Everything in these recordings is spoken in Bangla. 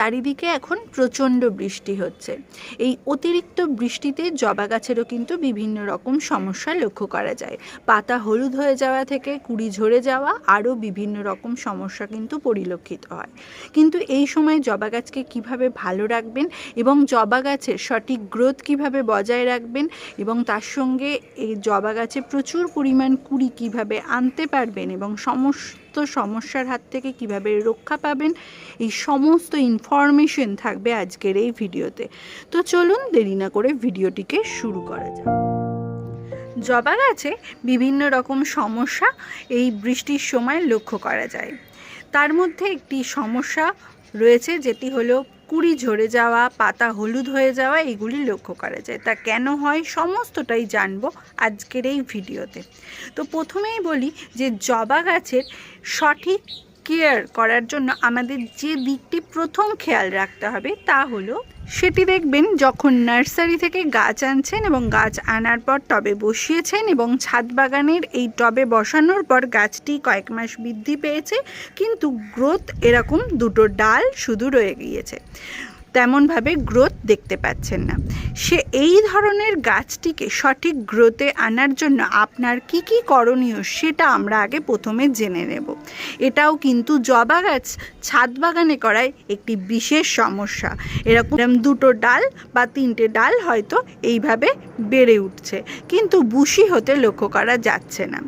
চারিদিকে এখন প্রচণ্ড বৃষ্টি হচ্ছে। এই অতিরিক্ত বৃষ্টিতে জবা গাছেরও কিন্তু বিভিন্ন রকম সমস্যা লক্ষ্য করা যায়। পাতা হলুদ হয়ে যাওয়া থেকে কুড়ি ঝরে যাওয়া আরও বিভিন্ন রকম সমস্যা কিন্তু পরিলক্ষিত হয়। কিন্তু এই সময় জবা গাছকে কীভাবে ভালো রাখবেন এবং জবা গাছের সঠিক গ্রোথ কীভাবে বজায় রাখবেন এবং তার সঙ্গে এই জবা গাছে প্রচুর পরিমাণ কুড়ি কীভাবে আনতে পারবেন এবং সমস্ত সমস্যার হাত থেকে কীভাবে রক্ষা পাবেন, এই সমস্ত ইনফরমেশন থাকবে আজকের এই ভিডিওতে। তো চলুন দেরি না করে ভিডিওটিকে শুরু করা যাক। জবা গাছে বিভিন্ন রকম সমস্যা এই বৃষ্টির সময় লক্ষ্য করা যায়। তার মধ্যে একটি সমস্যা রয়েছে, যেটি হলো কুড়ি ঝরে যাওয়া, পাতা হলুদ হয়ে যাওয়া, এগুলি লক্ষ্য করা যায়। তা কেন হয়? সমস্তটাই জানব আজকের এই ভিডিওতে। তো প্রথমেই বলি যে জবা গাছের সঠিক কেয়ার করার জন্য আমাদের যে দিকটি প্রথম খেয়াল রাখতে হবে তা হলো, সেটি দেখবেন যখন নার্সারি থেকে গাছ আনছেন এবং গাছ আনার পর টবে বসিয়েছেন এবং ছাদ বাগানের এই টবে বসানোর পর গাছটি কয়েক মাস বৃদ্ধি পেয়েছে, কিন্তু গ্রোথ এরকম দুটো ডাল শুধু রয়ে গিয়েছে। তেমনভাবে গ্রোথ দেখতে পাচ্ছেন না। সে এই ধরনের গাছটিকে সঠিক গ্রোথে আনার জন্য আপনার কি কি করণীয় সেটা আমরা আগে প্রথমে জেনে নেব। এটাও কিন্তু জবা গাছ ছাদ বাগানে করায় একটি বিশেষ সমস্যা। এরকম দুটো ডাল বা তিনটে ডাল হয়তো এইভাবে বেড়ে উঠছে, কিন্তু বুশি হতে লক্ষ্য করা যাচ্ছে না।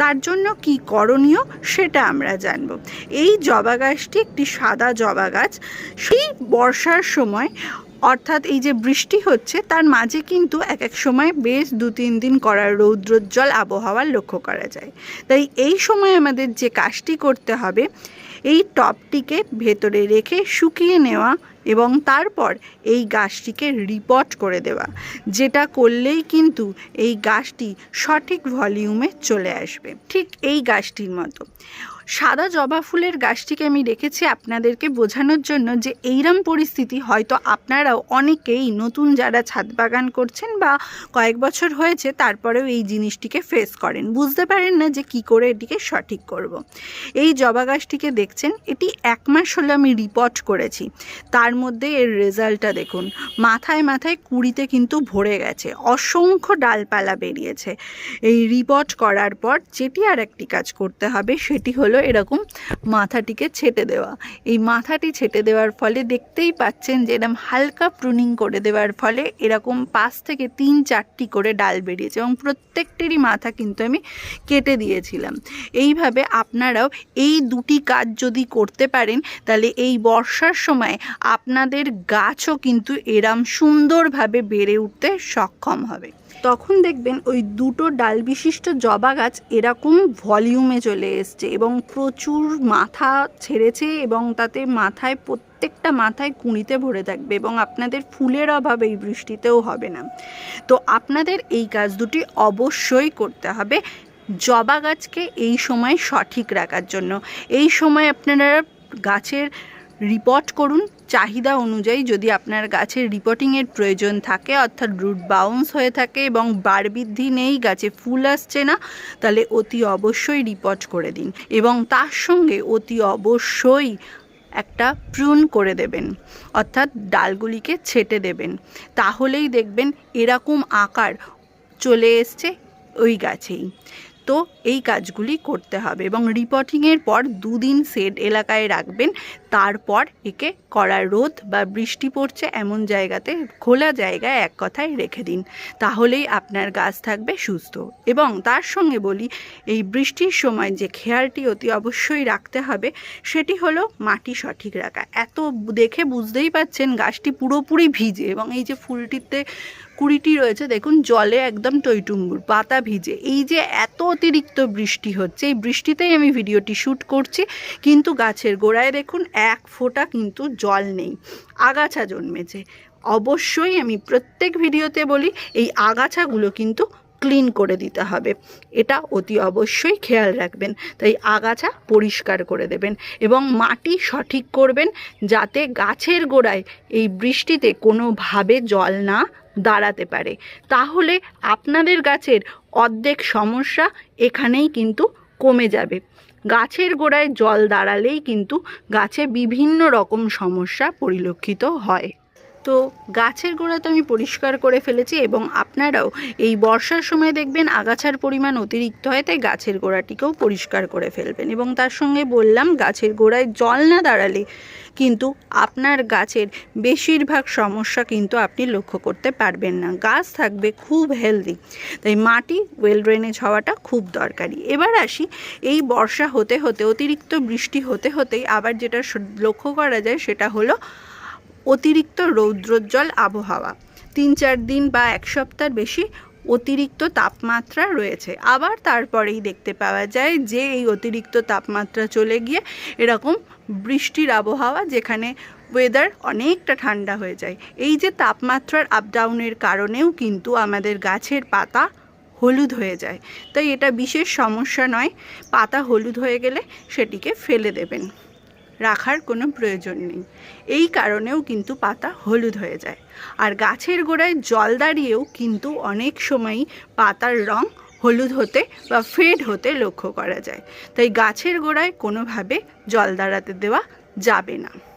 তার জন্য কি করণীয় সেটা আমরা জানব। এই জবা গাছটি একটি সাদা জবা গাছ, সেই বর্ষার সময়, অর্থাৎ এই যে বৃষ্টি হচ্ছে, তার মাঝে কিন্তু এক এক সময় বেশ দু তিন দিন করার রৌদ্রোজ্জ্বল আবহাওয়ার লক্ষ্য করা যায়। তাই এই সময় আমাদের যে কাজটি করতে হবে, এই টপটিকে ভেতরে রেখে শুকিয়ে নেওয়া এবং তারপর এই গাছটিকে রিপোর্ট করে দেওয়া, যেটা করলেই কিন্তু এই গাছটি সঠিক ভলিউমে চলে আসবে। ঠিক এই গাছটির মতো। সাদা জবা ফুলের গাছটিকে আমি রেখেছি আপনাদেরকে বোঝানোর জন্য যে এইরম পরিস্থিতি হয়তো আপনারাও অনেকেই নতুন যারা ছাদ বাগান করছেন বা কয়েক বছর হয়েছে তারপরেও এই জিনিসটিকে ফেস করেন। বুঝতে পারেন না যে কি করে এটিকে সঠিক করব। এই জবা গাছটিকে দেখছেন, এটি এক মাস হলো আমি রিপোর্ট করেছি। তার মধ্যে এর রেজাল্টটা দেখুন, মাথায় মাথায় কুড়িতে কিন্তু ভরে গেছে, অসংখ্য ডালপালা বেরিয়েছে। এই রিপোর্ট করার পর যেটি আর একটি কাজ করতে হবে সেটি হলো এরকম মাথাটিকে ছেটে দেওয়া। এই মাথাটি ছেটে দেওয়ার ফলে দেখতেই পাচ্ছেন যে এরকম হালকা প্রুনিং করে দেওয়ার ফলে এরকম পাঁচ থেকে তিন চারটি করে ডাল বেরিয়েছে এবং প্রত্যেকটিরই মাথা কিন্তু আমি কেটে দিয়েছিলাম। এইভাবে আপনারাও এই দুটি কাজ যদি করতে পারেন, তাহলে এই বর্ষার সময় আপনাদের গাছও কিন্তু এরম সুন্দরভাবে বেড়ে উঠতে সক্ষম হবে। তখন দেখবেন ওই দুটো ডাল বিশিষ্ট জবা গাছ এরকম ভলিউমে চলে এসছে এবং প্রচুর মাথা ছেড়েছে এবং তাতে মাথায় প্রত্যেকটা মাথায় কুঁড়িতে ভরে থাকবে এবং আপনাদের ফুলের অভাব এই বৃষ্টিতেও হবে না। তো আপনাদের এই কাজ দুটি অবশ্যই করতে হবে জবা গাছকে এই সময় সঠিক রাখার জন্য। এই সময় আপনারা গাছের রিপোর্ট করুন চাহিদা অনুযায়ী যদি আপনার গাছের রিপোর্টিংয়ের প্রয়োজন থাকে, অর্থাৎ রুট বাউন্স হয়ে থাকে এবং বার বৃদ্ধি নেই, গাছে ফুল আসছে না, তাহলে অতি অবশ্যই রিপোর্ট করে দিন এবং তার সঙ্গে অতি অবশ্যই একটা প্রুন করে দেবেন, অর্থাৎ ডালগুলিকে ছেটে দেবেন। তাহলেই দেখবেন এরকম আকার চলে এসছে ওই গাছেই। তো এই কাজগুলি করতে হবে এবং রিপোর্টিংয়ের পর দুদিন সেড এলাকায় রাখবেন। তারপর একে কড়া রোদ বা বৃষ্টি পড়ছে এমন জায়গাতে খোলা জায়গায় এক কথায় রেখে দিন। তাহলেই আপনার গাছ থাকবে সুস্থ। এবং তার সঙ্গে বলি, এই বৃষ্টির সময় যে খেয়ালটি অতি অবশ্যই রাখতে হবে, সেটি হলো মাটি সঠিক রাখা। এত দেখে বুঝতেই পাচ্ছেন গাছটি পুরোপুরি ভিজে এবং এই যে ফুলটিতে কুড়িটি রয়েছে, দেখুন, জলে একদম টইটুম্বুর, পাতা ভিজে। এই যে এত অতিরিক্ত বৃষ্টি হচ্ছে, এই বৃষ্টিতেই আমি ভিডিওটি শ্যুট করছি, কিন্তু গাছের গোড়ায় দেখুন, এক ফোঁটা কিন্তু জল নেই, আগাছা জন্মেছে। অবশ্যই আমি প্রত্যেক ভিডিওতে বলি, এই আগাছাগুলো কিন্তু ক্লিন করে দিতে হবে। এটা অতি অবশ্যই খেয়াল রাখবেন। তাই আগাছা পরিষ্কার করে দেবেন এবং মাটি সঠিক করবেন যাতে গাছের গোড়ায় এই বৃষ্টিতে কোনোভাবে জল না দাঁড়াতে পারে। তাহলে আপনাদের গাছের অর্ধেক সমস্যা এখানেই কিন্তু কমে যাবে। গাছের গোড়ায় জল দাঁড়ালেই কিন্তু গাছে বিভিন্ন রকম সমস্যা পরিলক্ষিত হয়। তো গাছের গোড়া তো আমি পরিষ্কার করে ফেলেছি এবং আপনারাও এই বর্ষার সময় দেখবেন আগাছার পরিমাণ অতিরিক্ত হয়, তাই গাছের গোড়াটিকেও পরিষ্কার করে ফেলবেন। এবং তার সঙ্গে বললাম, গাছের গোড়ায় জল না দাঁড়ালে কিন্তু আপনার গাছের বেশিরভাগ সমস্যা কিন্তু আপনি লক্ষ্য করতে পারবেন না। গাছ থাকবে খুব হেলদি তাই মাটি ওয়েল ড্রেনেজ হওয়াটা খুব দরকারি। এবার আসি, এই বর্ষা হতে হতে, অতিরিক্ত বৃষ্টি হতে হতেই আবার যেটা লক্ষ্য করা যায় সেটা হলো অতিরিক্ত রৌদ্রোজ্জ্বল আবহাওয়া। তিন, চার দিন বা এক সপ্তাহ বেশি অতিরিক্ত তাপমাত্রা রয়েছে। আবার তারপরেই দেখতে পাওয়া যায় যে এই অতিরিক্ত তাপমাত্রা চলে গিয়ে এরকম বৃষ্টির আবহাওয়া যেখানে ওয়েদার অনেকটা ঠান্ডা হয়ে যায়। এই যে তাপমাত্রার আপ ডাউনের কারণেও কিন্তু আমাদের গাছের পাতা হলুদ হয়ে যায়। তাই এটা বিশেষ সমস্যা নয়, পাতা হলুদ হয়ে গেলে সেটিকে ফেলে দেবেন। রাখার কোনো প্রয়োজন নেই। এই কারণেও কিন্তু পাতা হলুদ হয়ে যায়। আর গাছের গোড়ায় জল দাঁড়িয়েও কিন্তু অনেক সময়ই পাতার রং হলুদ হতে বা ফেড হতে লক্ষ্য করা যায়। তাই গাছের গোড়ায় কোনোভাবে জল দাঁড়াতে দেওয়া যাবে না।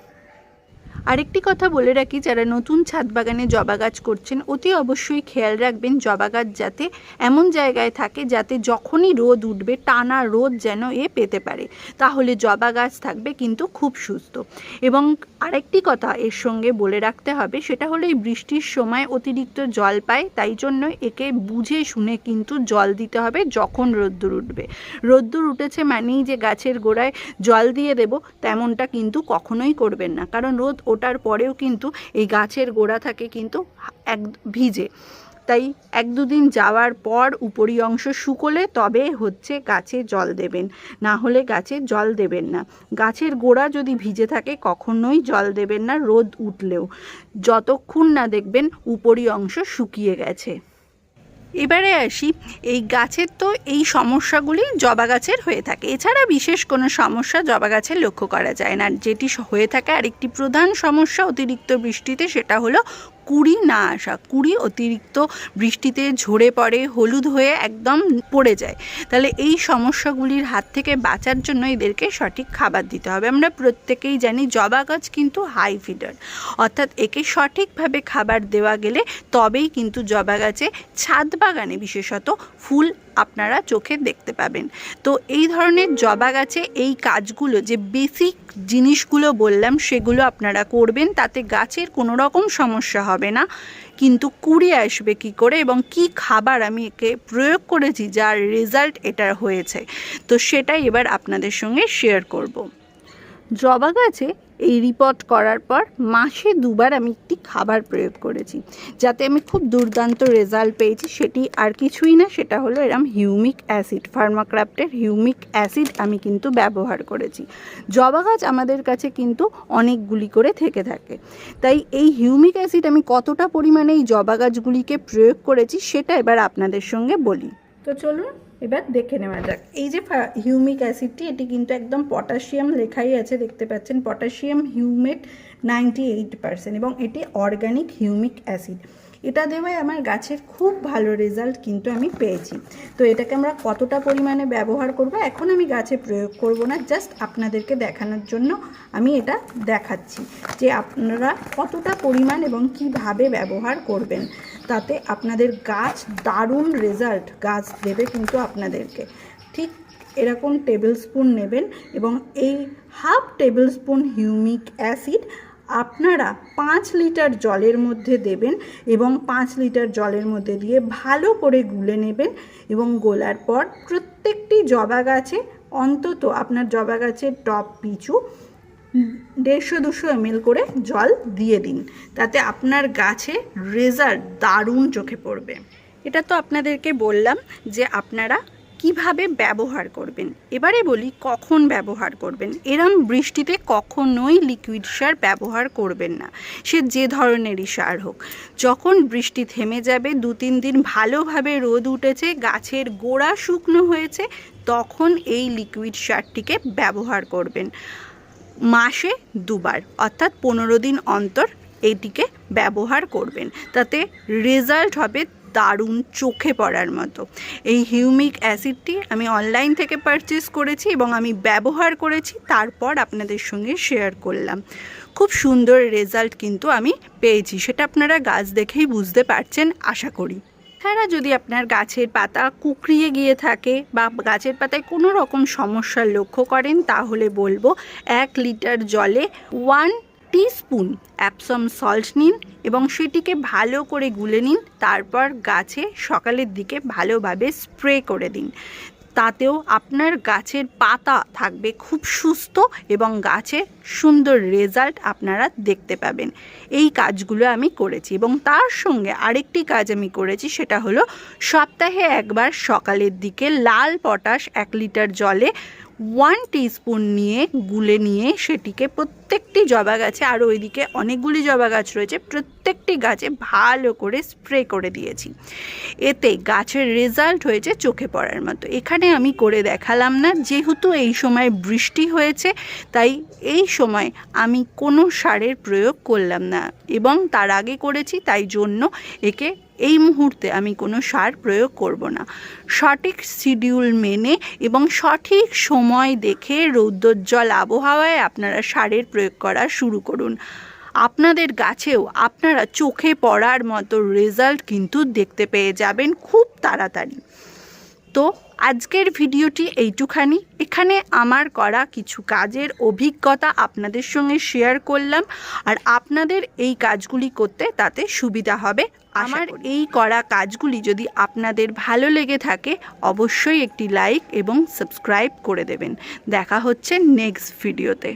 আরেকটি কথা বলে রাখি, যারা নতুন ছাদ বাগানে জবা গাছ করছেন, অতি অবশ্যই খেয়াল রাখবেন জবা গাছ যাতে এমন জায়গায় থাকে যাতে যখনই রোদ উঠবে, টানা রোদ যেন এ পেতে পারে। তাহলে জবা গাছ থাকবে কিন্তু খুব সুস্থ। এবং আরেকটি কথা এর সঙ্গে বলে রাখতে হবে, সেটা হলো এই বৃষ্টির সময় অতিরিক্ত জল পায়, তাই জন্য একে বুঝে শুনে কিন্তু জল দিতে হবে যখন রোদ্দুর উঠবে। রোদ্দুর উঠেছে মানেই যে গাছের গোড়ায় জল দিয়ে দেব, তেমনটা কিন্তু কখনোই করবেন না। কারণ রোদ ওঠার পরেও কিন্তু এই গাছের গোড়া থাকে কিন্তু এক, ভিজে। তাই এক দুদিন যাওয়ার পর উপরি অংশ শুকোলে তবে হচ্ছে গাছে জল দেবেন। না হলে গাছে জল দেবেন না। গাছের গোড়া যদি ভিজে থাকে কখনোই জল দেবেন না, রোদ উঠলেও। যতক্ষণ না দেখবেন উপরি অংশ শুকিয়ে গেছে। এবারে আসি, এই গাছের তো এই সমস্যাগুলি জবা গাছের হয়ে থাকে। এছাড়া বিশেষ কোনো সমস্যা জবা গাছের লক্ষ্য করা যায় না। যেটি হয়ে থাকে আরেকটি প্রধান সমস্যা অতিরিক্ত বৃষ্টিতে সেটা হলো কুড়ি না আসা, কুড়ি অতিরিক্ত বৃষ্টিতে ঝরে পড়ে, হলুদ হয়ে একদম পড়ে যায়। তাহলে এই সমস্যাগুলির হাত থেকে বাঁচার জন্য এদেরকে সঠিক খাবার দিতে হবে। আমরা প্রত্যেকেই জানি জবা গাছ কিন্তু হাই ফিডার অর্থাৎ একে সঠিকভাবে খাবার দেওয়া গেলে তবেই কিন্তু জবা গাছে ছাদ বাগানে বিশেষত ফুল আপনারা চোখে দেখতে পাবেন। তো এই ধরনের জবা গাছে এই কাজগুলো, যে বেসিক জিনিসগুলো বললাম, সেগুলো আপনারা করবেন, তাতে গাছের কোনো রকম সমস্যা হবে না। কিন্তু কুড়ি আসবে কি করে এবং কি খাবার আমি একে প্রয়োগ করেছি, যার রেজাল্ট এটার হয়েছে। তো সেটাই এবার আপনাদের সঙ্গে শেয়ার করব। জবা গাছে এই রিপোর্ট করার পর মাসে দুবার আমি একটি খাবার প্রয়োগ করেছি। যাতে আমি খুব দুর্দান্ত রেজাল্ট পেয়েছি, সেটি আর কিছুই না, সেটা হলো এরম হিউমিক অ্যাসিড ফার্মাক্রাফ্টের হিউমিক অ্যাসিড আমি কিন্তু ব্যবহার করেছি। জবা গাছ আমাদের কাছে কিন্তু অনেকগুলি করে থেকে থাকে। তাই এই হিউমিক অ্যাসিড আমি কতটা পরিমাণে এই জবা গাছগুলিকে প্রয়োগ করেছি, সেটা এবার আপনাদের সঙ্গে বলি। তো চলুন এবার দেখে নেওয়া যাক। এই যে হিউমিক অ্যাসিডটি এটি কিন্তু একদম পটাশিয়াম লেখাই আছে, দেখতে পাচ্ছেন। Potassium humate ninety eight percent এবং এটি অর্গানিক হিউমিক অ্যাসিড এটা দেওয়ায় আমার গাছের খুব ভালো রেজাল্ট কিন্তু আমি পেয়েছি। তো এটাকে আমরা কতটা পরিমাণে ব্যবহার করব, এখন আমি গাছে প্রয়োগ করব না জাস্ট আপনাদেরকে দেখানোর জন্য আমি এটা দেখাচ্ছি যে আপনারা কতটা পরিমাণ এবং কীভাবে ব্যবহার করবেন। তাতে আপনাদের গাছ দারুণ রেজাল্ট গাছ দেবে কিন্তু আপনাদেরকে। ঠিক এরকম টেবিল স্পুন নেবেন এবং এই half tablespoon humic acid আপনারা পাঁচ লিটার জলের মধ্যে দেবেন এবং পাঁচ লিটার জলের মধ্যে দিয়ে ভালো করে গুলে নেবেন এবং গোলার পর প্রত্যেকটি জবা গাছে, অন্তত আপনার জবা গাছের টপ পিছু দেড়শো দুশো এমএল করে জল দিয়ে দিন। তাতে আপনার গাছে রেজাল্ট দারুণ চোখে পড়বে। এটা তো আপনাদেরকে বললাম যে আপনারা কীভাবে ব্যবহার করবেন? এবারে বলি কখন ব্যবহার করবেন? এরম বৃষ্টিতে কখনোই লিকুইড সার ব্যবহার করবেন না। সে যে ধরনেরই সার হোক। যখন বৃষ্টি থেমে যাবে দু তিন দিন ভালোভাবে রোদ উঠেছে, গাছের গোড়া শুকনো হয়েছে, তখন এই লিকুইড সারটিকে ব্যবহার করবেন। মাসে দুবার, অর্থাৎ পনেরো দিন অন্তর এটিকে ব্যবহার করবেন। তাতে রেজাল্ট হবে দারুণ চোখে পড়ার মতো। এই হিউমিক অ্যাসিডটি আমি অনলাইন থেকে পারচেস করেছি এবং আমি ব্যবহার করেছি, তারপর আপনাদের সঙ্গে শেয়ার করলাম। খুব সুন্দর রেজাল্ট কিন্তু আমি পেয়েছি, সেটা আপনারা গাছ দেখেই বুঝতে পারছেন, আশা করি। এছাড়া যদি আপনার গাছের পাতা কুকড়িয়ে গিয়ে থাকে বা গাছের পাতায় কোনো রকম সমস্যা লক্ষ্য করেন, তাহলে বলব এক লিটার জলে ওয়ান টিস্পুন অ্যাপসম সল্ট নিন এবং সেটিকে ভালো করে গুলে নিন, তারপর গাছে সকালের দিকে ভালোভাবে স্প্রে করে দিন। তাতেও আপনার গাছের পাতা থাকবে খুব সুস্থ এবং গাছের সুন্দর রেজাল্ট আপনারা দেখতে পাবেন। এই কাজগুলো আমি করেছি এবং তার সঙ্গে আরেকটি কাজ আমি করেছি, সেটা হলো সপ্তাহে একবার সকালের দিকে লাল পটাশ এক লিটার জলে ওয়ান টিস্পুন নিয়ে গুলে নিয়ে সেটিকে প্রত্যেকটি জবা গাছে, আর ওইদিকে অনেকগুলি জবা গাছ রয়েছে, প্রত্যেকটি গাছে ভালো করে স্প্রে করে দিয়েছি। এতে গাছের রেজাল্ট হয়েছে চোখে পড়ার মতো। এখানে আমি করে দেখালাম না, যেহেতু এই সময় বৃষ্টি হয়েছে, তাই এই সময় আমি কোনো সারের প্রয়োগ করলাম না। এবং তার আগে করেছি, তাই জন্য একে এই মুহূর্তে আমি কোনো সার প্রয়োগ করব না। সঠিক শিডিউল মেনে এবং সঠিক সময় দেখে রৌদ্রোজ্জ্বল আবহাওয়ায় আপনারা সারের প্রয়োগ করা শুরু করুন। আপনাদের গাছেও আপনারা চোখে পড়ার মতো রেজাল্ট কিন্তু দেখতে পেয়ে যাবেন খুব তাড়াতাড়ি। তো আজকের ভিডিওটি এইটুখানি। এখানে আমার করা কিছু কাজের অভিজ্ঞতা আপনাদের সঙ্গে শেয়ার করলাম। আর আপনাদের এই কাজগুলি করতে তাতে সুবিধা হবে। আমার এই করা কাজগুলি যদি আপনাদের ভালো লেগে থাকে অবশ্যই একটি লাইক এবং সাবস্ক্রাইব করে দেবেন। দেখা হচ্ছে নেক্সট ভিডিওতে।